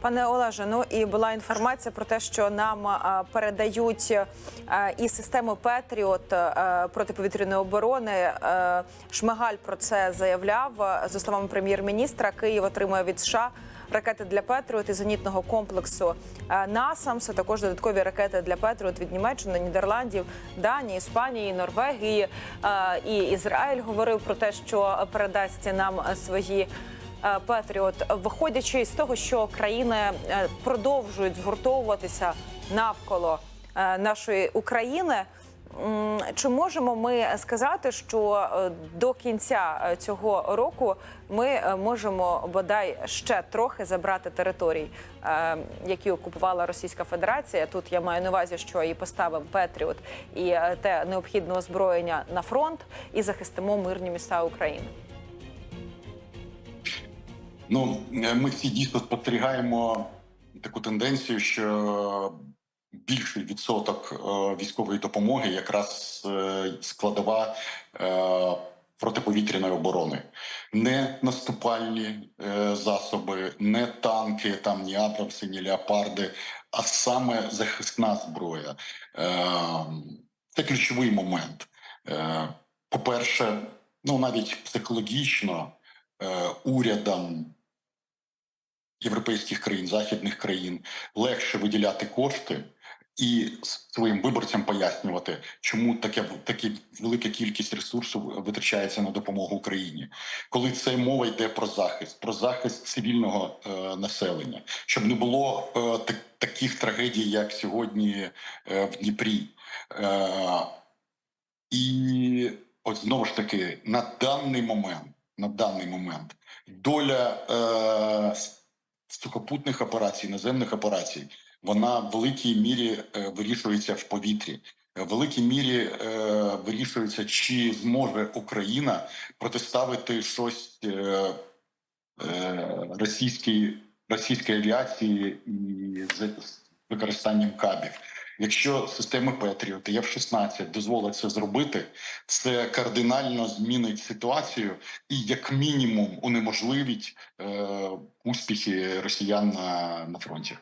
Пане Олеже, ну і була інформація про те, що нам е, передають е, і систему Петріот е, протиповітряної оборони. Шмигаль про це заявляв. За словами прем'єр-міністра, Київ отримує від США ракети для Петріот і зенітного комплексу НАСАМС. Також додаткові ракети для Петріот від Німеччини, Нідерландів, Данії, Іспанії, Норвегії і Ізраїль говорив про те, що передасть нам свої. Е, Петріот, виходячи з того, що країни е, продовжують згуртовуватися навколо е, нашої України. Чи можемо ми сказати, що до кінця цього року ми можемо бодай ще трохи забрати територій, які окупувала Російська Федерація? Тут я маю на увазі, що і поставимо Петріот і те необхідне озброєння на фронт, і захистимо мирні міста України. Ну, ми всі дійсно спостерігаємо таку тенденцію, що більший відсоток е, військової допомоги якраз е, складова е, протиповітряної оборони, не наступальні засоби, не танки, там ні Абрамси, ні леопарди, а саме захисна зброя. Це ключовий момент. Е, По-перше, ну навіть психологічно урядам європейських країн, західних країн легше виділяти кошти і своїм виборцям пояснювати, чому таке такі велика кількість ресурсів витрачається на допомогу Україні, коли це мова йде про захист, про захист цивільного е, населення, щоб не було е, так, таких трагедій, як сьогодні е, в Дніпрі. Е, і от знову ж таки на даний момент, на даний момент доля е, сухопутних операцій, наземних операцій, вона в великій мірі е, вирішується в повітрі. В великій мірі е, вирішується, чи зможе Україна протиставити щось е, е, російській, російській авіації і з використанням кабів. Якщо системи Петріот і F-16 дозволить це зробити, це кардинально змінить ситуацію і, як мінімум, унеможливить е, успіхи росіян на, на фронті.